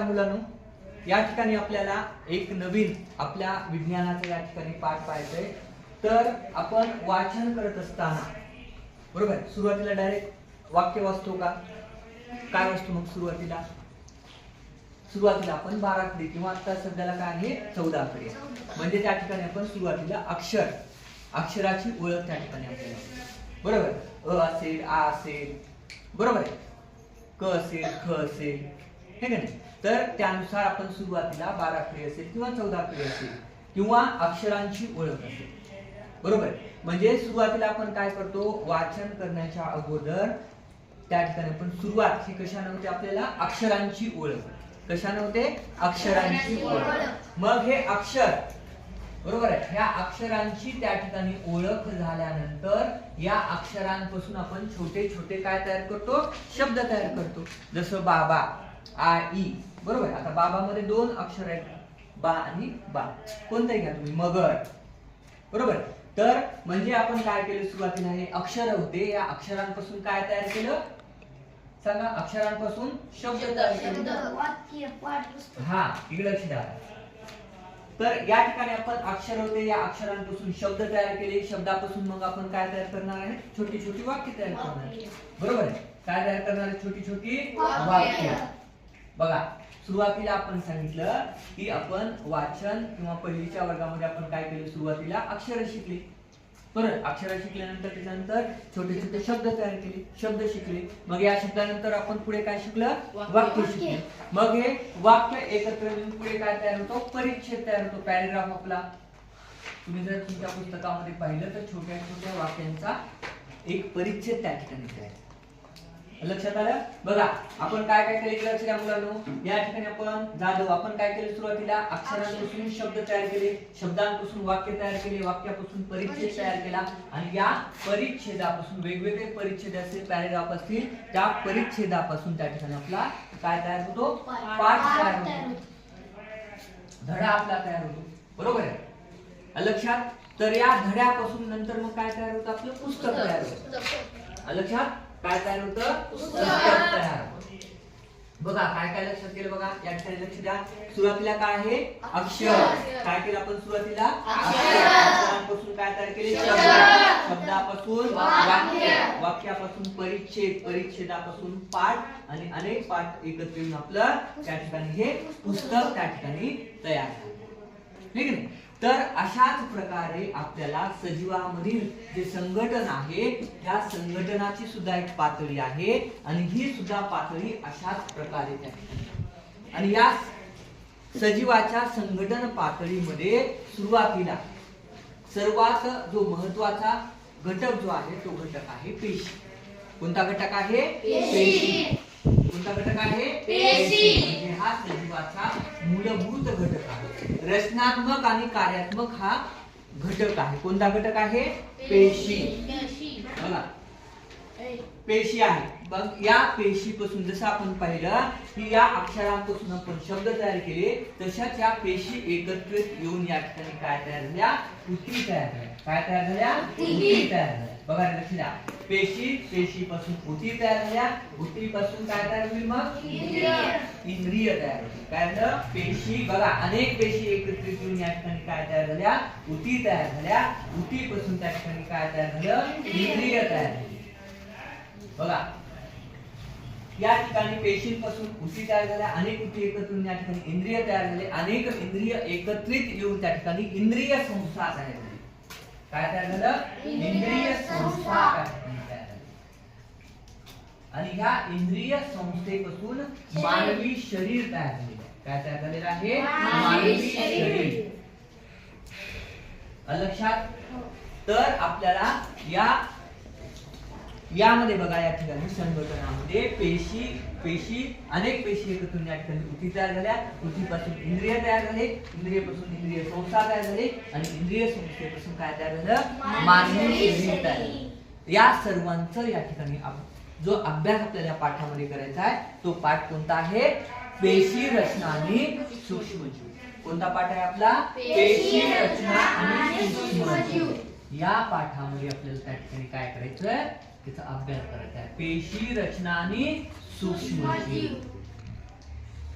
लक्षात मुलांनो या ठिकाणी आपल्याला एक नवीन आपल्या विज्ञानाचा या ठिकाणी पाठ पाहायचंय. तर आपण वाचन करत असताना बरोबर सुरुवातीला डायरेक्ट वाक्य वाचतो का? काय वाचतो मग सुरुवातीला? सुरुवातीला आपण बारा आकडे किंवा आता सध्याला काय आहे? चौदा आकडे म्हणजे त्या ठिकाणी आपण सुरुवातीला अक्षर अक्षराची ओळख त्या ठिकाणी आपल्याला. बरोबर? अ असेल आ असेल. बरोबर आहे? क असेल ख असेल. हे का नाही? तर त्यानुसार आपण सुरुवातीला बारा आकडे असेल किंवा चौदा आकडे असेल किंवा अक्षरांची ओळख असेल. बरोबर? म्हणजे सुरुवातीला आपण काय करतो? वाचन करण्याच्या अगोदर त्या ठिकाणी आपण सुरुवात ही कशा नव्हते आपल्याला? अक्षरांची ओळख. कशा नव्हते अक्षरांची ओळख. मग हे अक्षर. बरोबर आहे? ह्या अक्षरांची त्या ठिकाणी ओळख झाल्यानंतर या अक्षरांपासून आपण छोटे छोटे काय तयार करतो? शब्द तयार करतो. जसं बाबा. आ ई. बरोबर? आता बाबा मध्ये दोन अक्षर आहेत. बा आणि बा. कोणताही घ्या तुम्ही. मगर. बरोबर? तर म्हणजे आपण काय केलं सुरुवातीला? हे अक्षर होते. या अक्षरांपासून काय तयार केलं? सांगा अक्षरांपासून शब्द तयार केले. हा इकडे लक्ष द्या. तर या ठिकाणी आपण अक्षर होते. या अक्षरांपासून शब्द तयार केले. शब्दापासून मग आपण काय तयार करणार आहे? छोटी छोटी वाक्य तयार करणार आहे. बरोबर? आहे काय तयार करणार आहे? छोटी छोटी वाक्य. बघा सुरुवातीला आपण सांगितलं की आपण वाचन किंवा पहिलीच्या वर्गामध्ये आपण काय केलं? सुरुवातीला अक्षर शिकली. बरोबर अक्षर शिकल्यानंतर त्याच्यानंतर छोटे छोटे शब्द तयार केले शब्द शिकले. मग या शब्दानंतर आपण पुढे काय शिकलं? वाक्य. शिकले. मग हे वाक्य एकत्र येऊन पुढे काय तयार होतो? परिच्छेद तयार होतो पॅरेग्राफ आपला. तुम्ही जर तुमच्या पुस्तकामध्ये पाहिलं तर छोट्या छोट्या वाक्यांचा एक परिच्छेद त्या ठिकाणी तयार लक्षात आलं? बघा आपण काय काय केले लक्ष द्या मुलांनो? या ठिकाणी आपण जाधव आपण काय केलं सुरुवातीला? अक्षरांपासून शब्द तयार केले शब्दांपासून वाक्य तयार केले वाक्यापासून परिच्छेद तयार केला. आणि या परिच्छेदापासून वेगवेगळे परिच्छेद असतील पॅरेग्राफ असतील त्या परिच्छेदापासून त्या ठिकाणी आपला काय तयार होतो? पाठ तयार होतो. धडा आपला तयार होतो. बरोबर आहे? लक्षात तर या धड्यापासून नंतर मग काय तयार होतं? आपलं पुस्तक तयार होतं. लक्षात काय तयार होतं? तयार. बघा काय काय लक्षात केलं बघा? या ठिकाणी लक्ष द्या. सुरुवातीला काय आहे? अक्षर. काय केलं आपण सुरुवातीला? अक्षर. अक्षरांपासून काय तयार केले? शब्द. शब्दापासून वाक्य. वाक्यापासून परिच्छेद परिच्छेदापासून पाठ आणि अनेक पाठ एकत्र येऊन आपलं त्या ठिकाणी हे पुस्तक त्या ठिकाणी तयार झालं. ठीक आहे? तर अशाच प्रकारे आपल्याला सजीवामधील जे संघटन आहे त्या संघटनाची सुद्धा एक पातळी आहे आणि ही सुद्धा पातळी अशाच प्रकारे आणि या सजीवाच्या संघटन पातळीमध्ये सुरुवातीला सर्वात जो महत्त्वाचा घटक जो आहे तो घटक आहे पेशी. कोणता घटक आहे? पेशी. कोणता घटक आहे? पेशी. म्हणजे हा सजीवाचा मूलभूत घटक आहे. रचनात्मक आणि कार्यात्मक हा घटक आहे. कोणता घटक आहे? पेशी. बघा. पेशी आहे. मग या पेशीपासून जसं आपण पाहिलं की या अक्षरांपासून आपण शब्द तयार केले तशाच या पेशी एकत्रित येऊन या ठिकाणी काय तयार झाल्या? कृती तयार झाल्या. काय तयार झाल्या? कृती तयार झाल्या. बघा लक्ष द्या पेशी पेशीपासून कृती तयार झाल्या. कृतीपासून काय तयार होईल मग? इंद्रिय. इंद्रिय तयार होतील. काय झालं? पेशी बघा अनेक पेशी एकत्रित येऊन या ठिकाणी काय तयार झाल्या? कृती तयार झाल्या. कृतीपासून त्या ठिकाणी काय तयार झालं? इंद्रिय तयार झाली. बघा. या ठिकाणी पेशींपासून कृती तयार झाल्या. अनेक कृती एकत्र येऊन या ठिकाणी इंद्रिय तयार झाले. अनेक इंद्रिय एकत्रित येऊन त्या ठिकाणी इंद्रिय संस्था तयार झाली. काय तयार झालं इंद्रिय संस्था आणि ह्या इंद्रिय संस्थेपासून मानवी शरीर तयार झालेलं आहे. काय तयार झालेलं आहे? मानवी शरीर. लक्षात? तर आपल्याला या यामध्ये बघा या ठिकाणी संघटनामध्ये पेशी पेशी अनेक पेशी एकत्र या ठिकाणी कृती तयार झाल्या. कृतीपासून इंद्रिय तयार झाले. इंद्रियपासून इंद्रिय संस्था तयार झाले. आणि इंद्रिय संस्थेपासून काय तयार झालं? मानवी शरीर तयार झालं. या सर्वांचं या ठिकाणी जो अभ्यास आपल्याला पाठामध्ये करायचा आहे तो पाठ कोणता आहे? पेशी रचना आणि सूक्ष्मजीव. कोणता पाठ आहे आपला? पेशी रचना आणि सूक्ष्मजीव. या पाठामध्ये आपल्याला त्या ठिकाणी काय करायचं त्याचा अभ्यास करायचा आहे. पेशी रचना आणि सूक्ष्मजीव.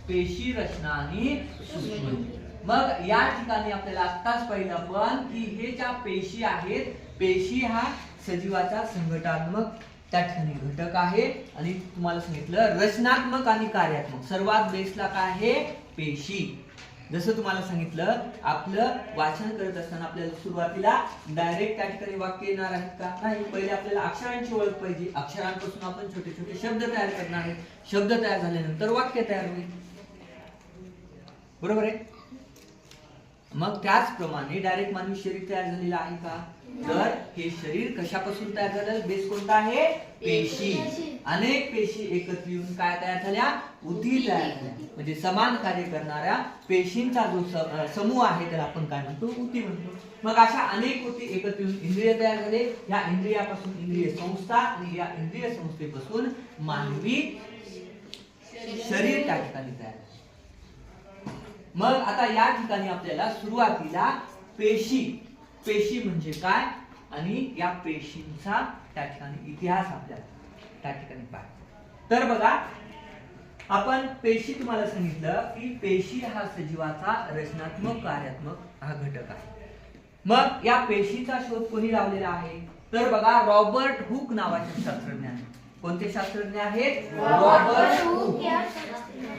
पेशी रचना आणि सूक्ष्मजीव. मग या ठिकाणी आपल्याला आत्ताच पाहिलं आपण की हे ज्या पेशी आहेत पेशी हा सजीवाचा संघटनात्मक त्या ठिकाणी घटक आहे. आणि तुम्हाला सांगितलं रचनात्मक आणि कार्यात्मक. सर्वात बेसला काय आहे? पेशी. जसं तुम्हाला सांगितलं आपलं वाचन करत असताना आपल्याला सुरुवातीला डायरेक्ट त्या ठिकाणी वाक्य येणार आहेत का? नाही पहिले आपल्याला अक्षरांची ओळख पाहिजे. अक्षरांपासून आपण छोटे छोटे शब्द तयार करणार आहेत. शब्द तयार झाल्यानंतर वाक्य तयार होईल. बरोबर आहे? मग त्याचप्रमाणे डायरेक्ट मानवी शरीर तयार झालेलं आहे का? तर हे शरीर कशापासून तयार झालं? बेस कोणता आहे? पेशी. अनेक पेशी एकत्र येऊन काय तयार झाल्या? उती तयार झाल्या. म्हणजे समान कार्य करणाऱ्या पेशींचा जो समूह आहे त्याला आपण काय म्हणतो? उती म्हणतो. मग अशा अनेक उती एकत्र येऊन इंद्रिय तयार झाले. या इंद्रियापासून इंद्रिय संस्था आणि या इंद्रिय संस्थेपासून मानवी शरीर त्या ठिकाणी तयार झाले. मग आता या ठिकाणी आपल्याला सुरुवातीला पेशी पेशी म्हणजे काय? आणि या पेशींचा त्या ठिकाणी इतिहास आपल्याला त्या ठिकाणी पाहिजे तर बघा आपण पेशी तुम्हाला सांगितलं की पेशी हा सजीवाचा रचनात्मक कार्यात्मक हा घटक आहे. मग या पेशीचा शोध कोणी लावलेला आहे? तर बघा रॉबर्ट हुक नावाचे शास्त्रज्ञाने कोणते शास्त्रज्ञ आहेत? Robert Hooke.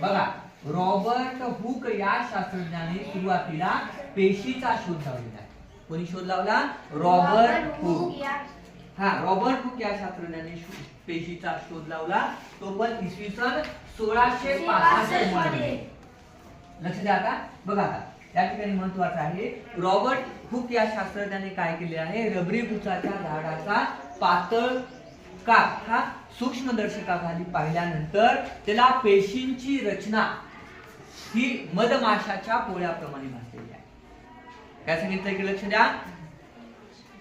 बघा रॉबर्ट हुक या शास्त्रज्ञाने सुरुवातीला पेशीचा शोध लावलेला आहे. कोणी शोध लावला? Robert Hooke. हा रॉबर्ट हुक या शास्त्रज्ञाने पेशीचा शोध लावला. तो पण इसवी सन सोळाशे पासष्टमध्ये. लक्ष द्या आता. बघा आता. या ठिकाणी महत्वाचं आहे रॉबर्ट हुक या शास्त्रज्ञाने काय केले आहे? रबरी बुचाच्या झाडाचा पातळ काप हा सूक्ष्मदर्शकाखाली पाहिल्यानंतर त्याला पेशींची रचना ही मधमाशाच्या पोळ्याप्रमाणे भासलेली आहे. काय सांगितलं की लक्ष द्या?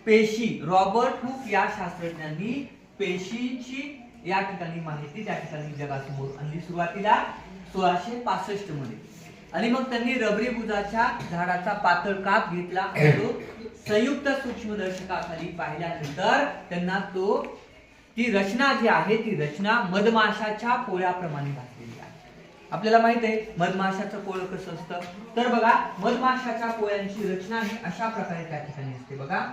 पेशी. रॉबर्ट हुक या शास्त्रज्ञांनी पेशींची या ठिकाणी माहिती त्या ठिकाणी जगासमोर आणली सुरुवातीला सोळाशे पासष्टमध्ये. आणि मग त्यांनी रबरी बुजाच्या झाडाचा पातळ काप घेतला तो संयुक्त सूक्ष्मदर्शकाखाली पाहिल्यानंतर त्यांना तो ती रचना जी आहे ती रचना मधमाशाच्या पोळ्याप्रमाणे भासलेली आपल्याला माहीत आहे मधमाशाचं पोळं कसं असतं? तर बघा मधमाशाच्या पोळ्यांची रचना ही अशा प्रकारे त्या ठिकाणी असते बघा.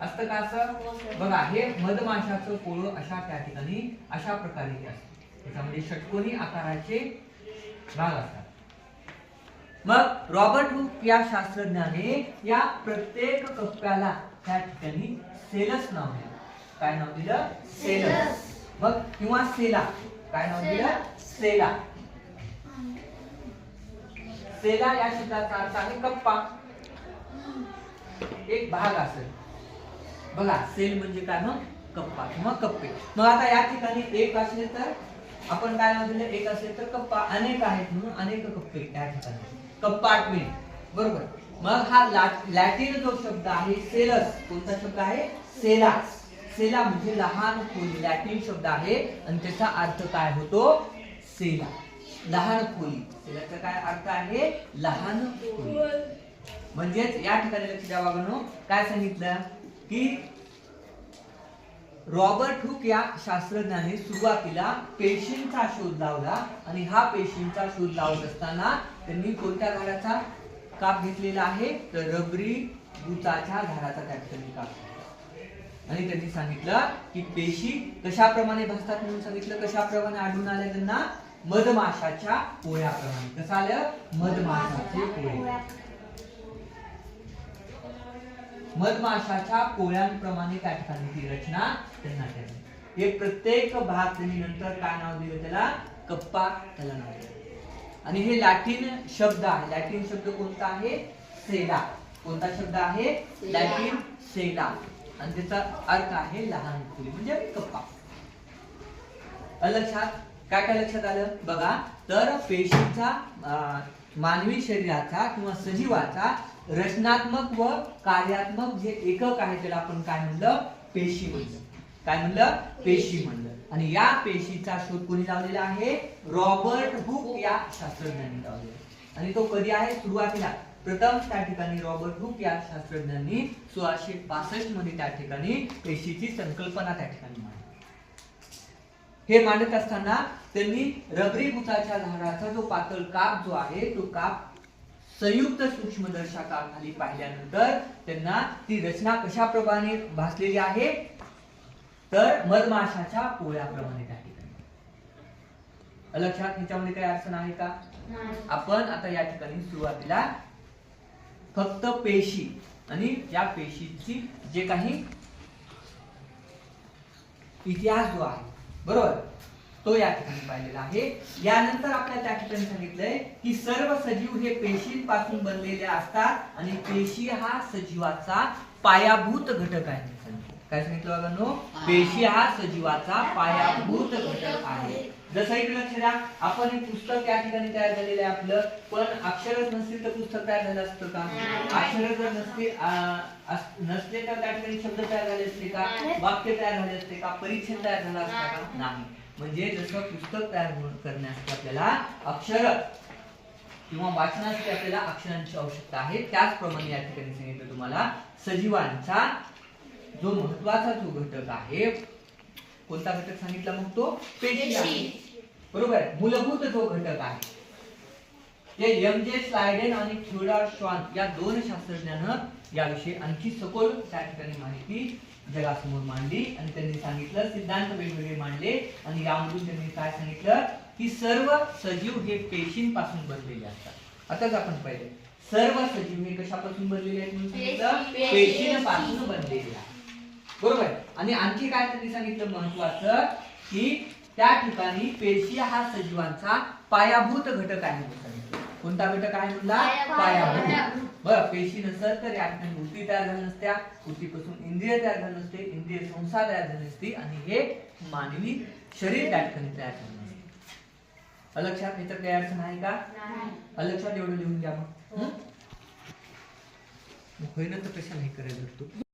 असतं का असं? बघा हे मधमाशाचं पोळं अशा त्या ठिकाणी अशा प्रकारे हे असतं. त्याच्यामध्ये षटकोनी आकाराचे भाग असतात. मग रॉबर्ट हुक या शास्त्रज्ञाने या प्रत्येक कप्प्याला त्या ठिकाणी सेलस नाव दिलं. काय नाव दिलं? सेलस. मग किंवा सेला. काय नाव दिलं? सेला. सेला या शब्दाचा अर्थ आहे कप्पा. एक भाग असेल. बघा सेल म्हणजे काय मग? कप्पा किंवा कप्पे. मग आता या ठिकाणी एक असेल तर आपण काय नाव दिलं? एक असेल तर कप्पा. अनेक आहेत म्हणून अनेक कप्पे या ठिकाणी. कंपार्टमेंट बरोबर. मग हा लॅटिन जो शब्द आहे सेलस. कोणता शब्द आहे? सेला सेला म्हणजे लहान खोली लॅटिन शब्द आहे. आणि त्याचा अर्थ काय होतो? सेला. लहान खोली. सेलाचा काय अर्थ आहे? लहान खोली. म्हणजेच या ठिकाणी लक्ष द्यावा गणो काय सांगितलं? की रॉबर्ट हुक या शास्त्रज्ञाने सुरुवातीला पेशींचा शोध लावला आणि हा पेशींचा शोध लावत असताना त्यांनी कोणत्या झाडाचा काप घेतलेला आहे? तर रबरी दुताच्या झाडाचा त्या ठिकाणी काप. घेतला. आणि त्यांनी सांगितलं की पेशी कशाप्रमाणे भासतात म्हणून सांगितलं. कशाप्रमाणे आढळून आल्या त्यांना? मधमाशाच्या पोळ्याप्रमाणे. कसं आलं? मधमाशाचे पोळे मधमाशाच्या पोळ्यांप्रमाणे त्या ठिकाणी ती रचना त्यांना केली. हे प्रत्येक भाग त्यांनी नंतर काय नाव दिलं त्याला? कप्पा त्याला नाव दिलं. आणि हे लॅटिन शब्द आहे. लॅटिन शब्द कोणता आहे? सेला. कोणता शब्द आहे? लॅटिन सेला. आणि त्याचा अर्थ आहे लहान खोली म्हणजे कप्पा. लक्षात काय काय लक्षात आलं? बघा तर पेशीचा मानवी शरीराचा किंवा सजीवाचा रचनात्मक व कार्यात्मक जे एकक आहे त्याला आपण काय म्हणलं? पेशी म्हणलं. काय म्हणलं? पेशी म्हणलं. आणि या पेशीचा शोध कोणी लावलेला आहे? रॉबर्ट हुक या शास्त्रज्ञांनी लावलेला आणि तो कधी आहे? सुरुवातीला. प्रथम त्या ठिकाणी रॉबर्ट हुक या शास्त्रज्ञांनी सोळाशे पासष्टमध्ये त्या ठिकाणी पेशीची संकल्पना त्या ठिकाणी मांडली. हे मांडत असताना त्यांनी रबरी बुचाच्या झाडाचा जो पातळ काप जो आहे तो काप संयुक्त सूक्ष्मदर्शकाखाली पाहिल्यानंतर त्यांना ती रचना कशाप्रमाणे भासलेली आहे? तर मधमाशाच्या पोळ्याप्रमाणे त्या ठिकाणी. लक्षात ह्याच्यामध्ये काही अडचण आहे का. आपण आता या ठिकाणी सुरुवातीला फक्त पेशी आणि या पेशीची जे काही इतिहास जो आहे बरोबर? तो या ठिकाणी पाहिलेला आहे. यानंतर आपल्याला त्या ठिकाणी सांगितलंय की सर्व सजीव हे पेशींपासून बनलेले असतात आणि पेशी हा सजीवाचा पायाभूत घटक आहे. काय सांगितलं बघा पेशी हा सजीवाचा पायाभूत घटक आहे. जसं इकडे लक्ष द्या आपण एक पुस्तक या ठिकाणी तयार झालेलं आहे आपलं. पण अक्षरच नसतील तर पुस्तक तयार झालं असतं का? अक्षर जर नसते नसते नसले तर त्या ठिकाणी शब्द तयार झाले असते का? वाक्य तयार झाले असते का? परीक्षण तयार झाला असता का? नाही. म्हणजे जसं पुस्तक तयार करण्यासाठी आपल्याला अक्षर किंवा वाचनासाठी आपल्याला अक्षरांची आवश्यकता आहे. त्याचप्रमाणे या ठिकाणी सांगितलं तुम्हाला सजीवांचा जो महत्त्वाचा जो घटक आहे कोणता घटक सांगितला मग तो? पेशी आहे. बरोबर आहे? मूलभूत जो घटक आहे ते एम जे स्लायडेन आणि थिओडॉर श्वान या दोन शास्त्रज्ञानं याविषयी आणखी सखोल त्या ठिकाणी माहिती जगासमोर मांडली आणि त्यांनी सांगितलं सिद्धांत वेगवेगळे मांडले आणि यामधून त्यांनी काय सांगितलं की सर्व सजीव हे पेशींपासून बनलेले असतात. आताच आपण पाहिले. सर्व सजीव हे कशापासून बनलेले आहेत म्हणून सांगितलं? पेशींपासून बनलेले आहेत. बरोबर. आहे? आणि आणखी काय त्यांनी सांगितलं महत्वाचं? की त्या ठिकाणी पेशी हा सजीवांचा पायाभूत घटक आहे कोणता घटक आहे म्हणला? पायाभूत. बरं पेशी नसत तर या ठिकाणी ऊती तयार झाली नसत्या ऊतीपासून इंद्रिय तयार झाली नसते इंद्रिय संसार तयार झाली नसती आणि हे मानवी शरीर त्या ठिकाणी तयार झालं नसते. लक्षात याच्यात काही अडचण आहे का? नाही. लक्षात एवढं लिहून घ्या मग. हं? होईना तर कशाला हे करायला लागतो?